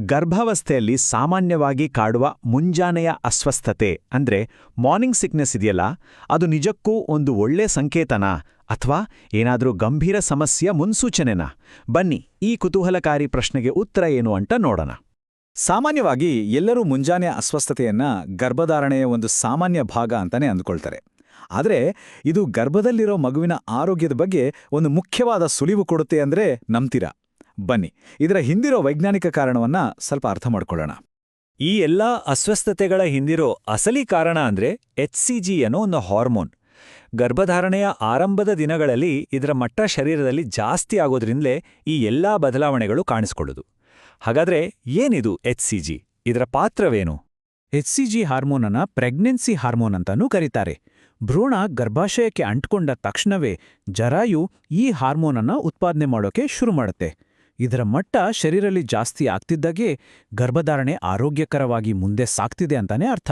ಗರ್ಭಾವಸ್ಥೆಯಲ್ಲಿ ಸಾಮಾನ್ಯವಾಗಿ ಕಾಡುವ ಮುಂಜಾನೆಯ ಅಸ್ವಸ್ಥತೆ ಅಂದ್ರೆ ಮಾರ್ನಿಂಗ್ ಸಿಕ್ನೆಸ್ ಇದೆಯಲ್ಲ, ಅದು ನಿಜಕ್ಕೂ ಒಂದು ಒಳ್ಳೆ ಸಂಕೇತನಾ? ಅಥವಾ ಏನಾದರೂ ಗಂಭೀರ ಸಮಸ್ಯೆಯ ಮುನ್ಸೂಚನೆನಾ? ಬನ್ನಿ ಈ ಕುತೂಹಲಕಾರಿ ಪ್ರಶ್ನೆಗೆ ಉತ್ತರ ಏನು ಅಂತ ನೋಡೋಣ. ಸಾಮಾನ್ಯವಾಗಿ ಎಲ್ಲರೂ ಮುಂಜಾನೆಯ ಅಸ್ವಸ್ಥತೆಯನ್ನ ಗರ್ಭಧಾರಣೆಯ ಒಂದು ಸಾಮಾನ್ಯ ಭಾಗ ಅಂತಾನೆ ಅಂದ್ಕೊಳ್ತಾರೆ. ಆದರೆ ಇದು ಗರ್ಭದಲ್ಲಿರೋ ಮಗುವಿನ ಆರೋಗ್ಯದ ಬಗ್ಗೆ ಒಂದು ಮುಖ್ಯವಾದ ಸುಳಿವು ಕೊಡುತ್ತೆ ಅಂದ್ರೆ ನಂಬ್ತೀರಾ? ಬನ್ನಿ. ಇದರ ಹಿಂದಿರೋ ವೈಜ್ಞಾನಿಕ ಕಾರಣವನ್ನ ಸ್ವಲ್ಪ ಅರ್ಥ ಮಾಡ್ಕೊಳ್ಳೋಣ. ಈ ಎಲ್ಲಾ ಅಸ್ವಸ್ಥತೆಗಳ ಹಿಂದಿರೋ ಅಸಲಿ ಕಾರಣ ಅಂದ್ರೆ ಜಿ ಅನ್ನೋ ಒಂದು ಹಾರ್ಮೋನ್. ಗರ್ಭಧಾರಣೆಯ ಆರಂಭದ ದಿನಗಳಲ್ಲಿ ಇದರ ಮಟ್ಟ ಶರೀರದಲ್ಲಿ ಜಾಸ್ತಿ ಆಗೋದ್ರಿಂದಲೇ ಈ ಎಲ್ಲಾ ಬದಲಾವಣೆಗಳು ಕಾಣಿಸ್ಕೊಳ್ಳೋದು. ಹಾಗಾದ್ರೆ ಏನಿದು ಎಚ್ ಸಿ ಜಿ ಇದರ ಪಾತ್ರವೇನು? ಎಚ್ ಸಿ ಜಿ ಹಾರ್ಮೋನನ್ನ ಪ್ರೆಗ್ನೆನ್ಸಿ ಹಾರ್ಮೋನ್ ಅಂತಾನೂ ಕರೀತಾರೆ. ಭ್ರೂಣ ಗರ್ಭಾಶಯಕ್ಕೆ ಅಂಟ್ಕೊಂಡ ತಕ್ಷಣವೇ ಜರಾಯು ಈ ಹಾರ್ಮೋನನ್ನು ಉತ್ಪಾದನೆ ಮಾಡೋಕೆ ಶುರು ಮಾಡುತ್ತೆ. ಇದರ ಮಟ್ಟ ಶರೀರಲ್ಲಿ ಜಾಸ್ತಿ ಆಗ್ತಿದ್ದಾಗೆ ಗರ್ಭಧಾರಣೆ ಆರೋಗ್ಯಕರವಾಗಿ ಮುಂದೆ ಸಾಗ್ತಿದೆ ಅಂತಾನೆ ಅರ್ಥ.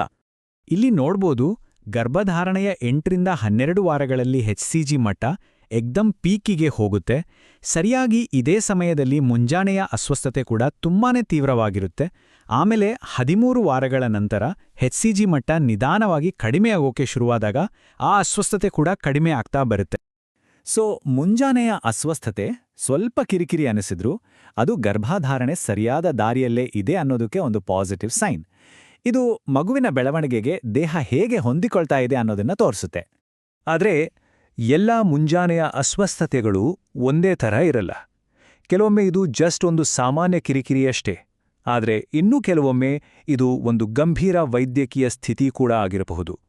ಇಲ್ಲಿ ನೋಡ್ಬೋದು ಗರ್ಭಧಾರಣೆಯ ಎಂಟರಿಂದ ಹನ್ನೆರಡು ವಾರಗಳಲ್ಲಿ ಹೆಚ್ ಸಿ ಮಟ್ಟ ಎಕ್ದಮ್ ಪೀಕಿಗೆ ಹೋಗುತ್ತೆ. ಸರಿಯಾಗಿ ಇದೇ ಸಮಯದಲ್ಲಿ ಮುಂಜಾನೆಯ ಅಸ್ವಸ್ಥತೆ ಕೂಡ ತುಂಬಾನೇ ತೀವ್ರವಾಗಿರುತ್ತೆ. ಆಮೇಲೆ ಹದಿಮೂರು ವಾರಗಳ ನಂತರ ಹೆಚ್ ಸಿ ಮಟ್ಟ ನಿಧಾನವಾಗಿ ಕಡಿಮೆಯಾಗೋಕೆ ಶುರುವಾದಾಗ ಆ ಅಸ್ವಸ್ಥತೆ ಕೂಡ ಕಡಿಮೆ ಆಗ್ತಾ ಬರುತ್ತೆ. ಸೊ ಮುಂಜಾನೆಯ ಅಸ್ವಸ್ಥತೆ ಸ್ವಲ್ಪ ಕಿರಿಕಿರಿ ಅನಿಸಿದ್ರು. ಅದು ಗರ್ಭಾಧಾರಣೆ ಸರಿಯಾದ ದಾರಿಯಲ್ಲೇ ಇದೆ ಅನ್ನೋದಕ್ಕೆ ಒಂದು ಪಾಸಿಟಿವ್ ಸೈನ್ ಇದು ಮಗುವಿನ ಬೆಳವಣಿಗೆಗೆ ದೇಹ ಹೇಗೆ ಹೊಂದಿಕೊಳ್ತಾ ಇದೆ ಅನ್ನೋದನ್ನ ತೋರಿಸುತ್ತೆ. ಆದ್ರೆ, ಎಲ್ಲ ಮುಂಜಾನೆಯ ಅಸ್ವಸ್ಥತೆಗಳು ಒಂದೇ ಥರ ಇರಲ್ಲ. ಕೆಲವೊಮ್ಮೆ ಇದು ಜಸ್ಟ್ ಒಂದು ಸಾಮಾನ್ಯ ಕಿರಿಕಿರಿಯಷ್ಟೇ ಆದ್ರೆ, ಇನ್ನೂ ಕೆಲವೊಮ್ಮೆ ಇದು ಒಂದು ಗಂಭೀರ ವೈದ್ಯಕೀಯ ಸ್ಥಿತಿ ಕೂಡ ಆಗಿರಬಹುದು.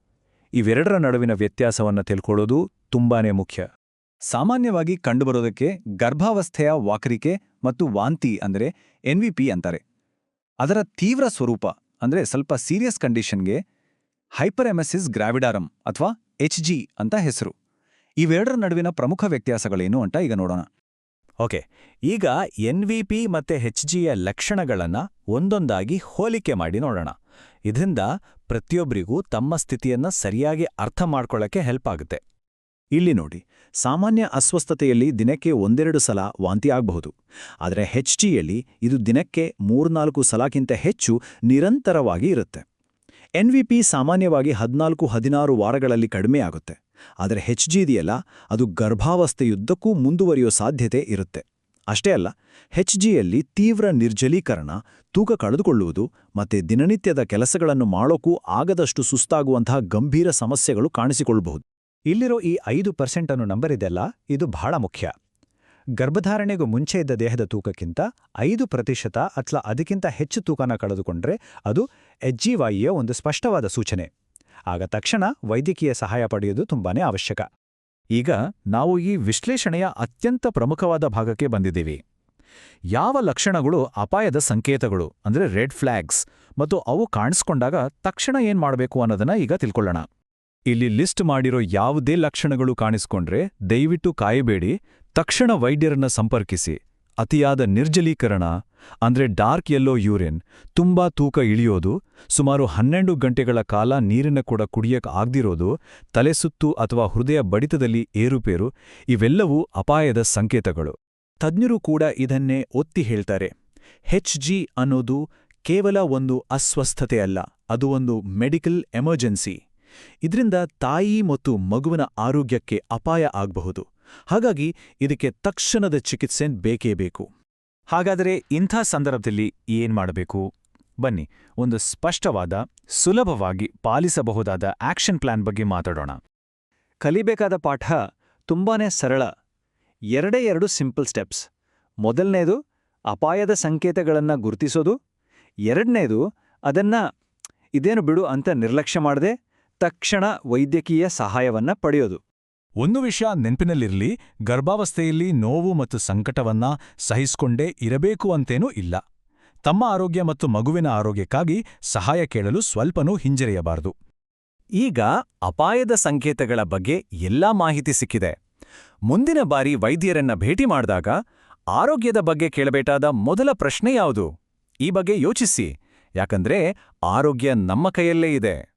ಇವೆರಡರ ನಡುವಿನ ವ್ಯತ್ಯಾಸವನ್ನ ತಿಳ್ಕೊಳ್ಳೋದು ತುಂಬಾನೇ ಮುಖ್ಯ. ಸಾಮಾನ್ಯವಾಗಿ ಕಂಡುಬರೋದಕ್ಕೆ ಗರ್ಭಾವಸ್ಥೆಯ ವಾಕರಿಕೆ ಮತ್ತು ವಾಂತಿ ಅಂದರೆ ಎನ್ವಿಪಿ ಅಂತಾರೆ. ಅದರ ತೀವ್ರ ಸ್ವರೂಪ ಅಂದ್ರೆ ಸ್ವಲ್ಪ ಸೀರಿಯಸ್ ಕಂಡೀಷನ್ಗೆ ಹೈಪರ್ಎಮಸಿಸ್ ಗ್ರಾವಿಡಾರಂ ಅಥವಾ ಎಚ್ ಜಿ ಅಂತ ಹೆಸರು. ಇವೆರಡರ ನಡುವಿನ ಪ್ರಮುಖ ವ್ಯತ್ಯಾಸಗಳೇನು ಅಂತ ಈಗ ನೋಡೋಣ. ಓಕೆ, ಈಗ ಎನ್ವಿಪಿ ಮತ್ತೆ ಹೆಚ್ಜಿಯ ಲಕ್ಷಣಗಳನ್ನ ಒಂದೊಂದಾಗಿ ಹೋಲಿಕೆ ಮಾಡಿ ನೋಡೋಣ. ಇದರಿಂದ ಪ್ರತಿಯೊಬ್ಬರಿಗೂ ತಮ್ಮ ಸ್ಥಿತಿಯನ್ನ ಸರಿಯಾಗಿ ಅರ್ಥ ಮಾಡ್ಕೊಳ್ಳೋಕ್ಕೆ ಹೆಲ್ಪ್ ಆಗುತ್ತೆ. ಇಲ್ಲಿ ನೋಡಿ, ಸಾಮಾನ್ಯ ಅಸ್ವಸ್ಥತೆಯಲ್ಲಿ ದಿನಕ್ಕೆ ಒಂದೆರಡು ಸಲ ವಾಂತಿ ಆಗಬಹುದು. ಆದರೆ ಹೆಚ್ ಟಿಯಲ್ಲಿ ಇದು ದಿನಕ್ಕೆ ಮೂರ್ನಾಲ್ಕು ಸಲಕ್ಕಿಂತ ಹೆಚ್ಚು ನಿರಂತರವಾಗಿ ಇರುತ್ತೆ. ಎನ್ವಿಪಿ ಸಾಮಾನ್ಯವಾಗಿ ಹದಿನಾಲ್ಕು, ಹದಿನಾರು ವಾರಗಳಲ್ಲಿ ಕಡಿಮೆಯಾಗುತ್ತೆ ಆದರೆ ಹೆಚ್ ಜಿದಿಯಲ್ಲ ಅದು ಗರ್ಭಾವಸ್ಥೆಯುದ್ದಕ್ಕೂ ಮುಂದುವರಿಯೋ ಸಾಧ್ಯತೆ ಇರುತ್ತೆ. ಅಷ್ಟೇ ಅಲ್ಲ ಹೆಚ್ ಜಿಯಲ್ಲಿ ತೀವ್ರ ನಿರ್ಜಲೀಕರಣ, ತೂಕ ಕಳೆದುಕೊಳ್ಳುವುದು ಮತ್ತೆ ದಿನನಿತ್ಯದ ಕೆಲಸಗಳನ್ನು ಮಾಡೋಕ್ಕೂ ಆಗದಷ್ಟು ಸುಸ್ತಾಗುವಂತಹ ಗಂಭೀರ ಸಮಸ್ಯೆಗಳು ಕಾಣಿಸಿಕೊಳ್ಳಬಹುದು. ಇಲ್ಲಿರೋ ಈ ಐದು ಪರ್ಸೆಂಟ್ ಅನ್ನೋ ನಂಬರ್ ಇದೆಲ್ಲ, ಇದು ಬಹಳ ಮುಖ್ಯ. ಗರ್ಭಧಾರಣೆಗೂ ಮುಂಚೆ ಇದ್ದ ದೇಹದ ತೂಕಕ್ಕಿಂತ ಐದು ಪ್ರತಿಶತ ಅಥವಾ ಅದಕ್ಕಿಂತ ಹೆಚ್ಚು ತೂಕನ ಕಳೆದುಕೊಂಡ್ರೆ ಅದು ಎಜ್ಜಿವಾಯಿಯ ಒಂದು ಸ್ಪಷ್ಟವಾದ ಸೂಚನೆ. ಆಗ ತಕ್ಷಣ ವೈದ್ಯಕೀಯ ಸಹಾಯ ಪಡೆಯುವುದು ತುಂಬಾನೇ ಅವಶ್ಯಕ. ಈಗ ನಾವು ಈ ವಿಶ್ಲೇಷಣೆಯ ಅತ್ಯಂತ ಪ್ರಮುಖವಾದ ಭಾಗಕ್ಕೆ ಬಂದಿದ್ದೀವಿ. ಯಾವ ಲಕ್ಷಣಗಳು ಅಪಾಯದ ಸಂಕೇತಗಳು, ಅಂದ್ರೆ ರೆಡ್ ಫ್ಲ್ಯಾಗ್ಸ್ ಮತ್ತು ಅವು ಕಾಣಿಸ್ಕೊಂಡಾಗ ತಕ್ಷಣ ಏನ್ ಮಾಡಬೇಕು ಅನ್ನೋದನ್ನ ಈಗ ತಿಳ್ಕೊಳ್ಳೋಣ. ಇಲ್ಲಿ ಲಿಸ್ಟ್ ಮಾಡಿರೋ ಯಾವುದೇ ಲಕ್ಷಣಗಳು ಕಾಣಿಸ್ಕೊಂಡ್ರೆ ದಯವಿಟ್ಟು ಕಾಯಬೇಡಿ. ತಕ್ಷಣ ವೈದ್ಯರನ್ನ ಸಂಪರ್ಕಿಸಿ. ಅತಿಯಾದ ನಿರ್ಜಲೀಕರಣ, ಅಂದ್ರೆ ಡಾರ್ಕ್ ಯೆಲ್ಲೋ ಯೂರಿನ್, ತುಂಬಾ ತೂಕ ಇಳಿಯೋದು, ಸುಮಾರು ಹನ್ನೆರಡು ಗಂಟೆಗಳ ಕಾಲ ನೀರಿನ ಕೂಡ ಕುಡಿಯಕ್ ಆಗ್ದಿರೋದು ತಲೆಸುತ್ತು ಅಥವಾ ಹೃದಯ ಬಡಿತದಲ್ಲಿ ಏರುಪೇರು, ಇವೆಲ್ಲವೂ ಅಪಾಯದ ಸಂಕೇತಗಳು. ತಜ್ಞರು ಕೂಡ ಇದನ್ನೇ ಒತ್ತಿ ಹೇಳ್ತಾರೆ. ಹೆಚ್ ಜಿ ಅನ್ನೋದು ಕೇವಲ ಒಂದು ಅಸ್ವಸ್ಥತೆ ಅಲ್ಲ ಅದು ಒಂದು ಮೆಡಿಕಲ್ ಎಮರ್ಜೆನ್ಸಿ. ಇದರಿಂದ ತಾಯಿ ಮತ್ತು ಮಗುವಿನ ಆರೋಗ್ಯಕ್ಕೆ ಅಪಾಯ ಆಗಬಹುದು. ಹಾಗಾಗಿ ಇದಕ್ಕೆ ತಕ್ಷಣದ ಚಿಕಿತ್ಸೆ ಬೇಕೇ ಬೇಕು. ಹಾಗಾದರೆ ಇಂಥ ಸಂದರ್ಭದಲ್ಲಿ ಏನ್ ಮಾಡಬೇಕು? ಬನ್ನಿ, ಒಂದು ಸ್ಪಷ್ಟವಾದ, ಸುಲಭವಾಗಿ ಪಾಲಿಸಬಹುದಾದ ಆಕ್ಷನ್ ಪ್ಲಾನ್ ಬಗ್ಗೆ ಮಾತಾಡೋಣ. ಕಲಿಬೇಕಾದ ಪಾಠ ತುಂಬಾನೇ ಸರಳ. ಎರಡೇ ಎರಡು ಸಿಂಪಲ್ ಸ್ಟೆಪ್ಸ್. ಮೊದಲನೇದು, ಅಪಾಯದ ಸಂಕೇತಗಳನ್ನು ಗುರುತಿಸೋದು. ಎರಡನೇದು, ಅದನ್ನ, ಇದೇನು ಬಿಡು ಅಂತ ನಿರ್ಲಕ್ಷ್ಯ ಮಾಡದೆ ತಕ್ಷಣ ವೈದ್ಯಕೀಯ ಸಹಾಯವನ್ನ ಪಡೆಯೋದು. ಒಂದು ವಿಷಯ ನೆನಪಿನಲ್ಲಿರಲಿ ಗರ್ಭಾವಸ್ಥೆಯಲ್ಲಿ ನೋವು ಮತ್ತು ಸಂಕಟವನ್ನ ಸಹಿಸಿಕೊಂಡೇ ಇರಬೇಕು ಅಂತೇನೂ ಇಲ್ಲ. ತಮ್ಮ ಆರೋಗ್ಯ ಮತ್ತು ಮಗುವಿನ ಆರೋಗ್ಯಕ್ಕಾಗಿ ಸಹಾಯ ಕೇಳಲು ಸ್ವಲ್ಪನೂ ಹಿಂಜರಿಯಬಾರದು. ಈಗ ಅಪಾಯದ ಸಂಕೇತಗಳ ಬಗ್ಗೆ ಎಲ್ಲಾ ಮಾಹಿತಿ ಸಿಕ್ಕಿದೆ. ಮುಂದಿನ ಬಾರಿ ವೈದ್ಯರನ್ನ ಭೇಟಿ ಮಾಡಿದಾಗ ಆರೋಗ್ಯದ ಬಗ್ಗೆ ಕೇಳಬೇಕಾದ ಮೊದಲ ಪ್ರಶ್ನೆ ಯಾವುದು? ಈ ಬಗ್ಗೆ ಯೋಚಿಸಿ. ಯಾಕಂದ್ರೆ ಆರೋಗ್ಯ ನಮ್ಮ ಕೈಯಲ್ಲೇ ಇದೆ.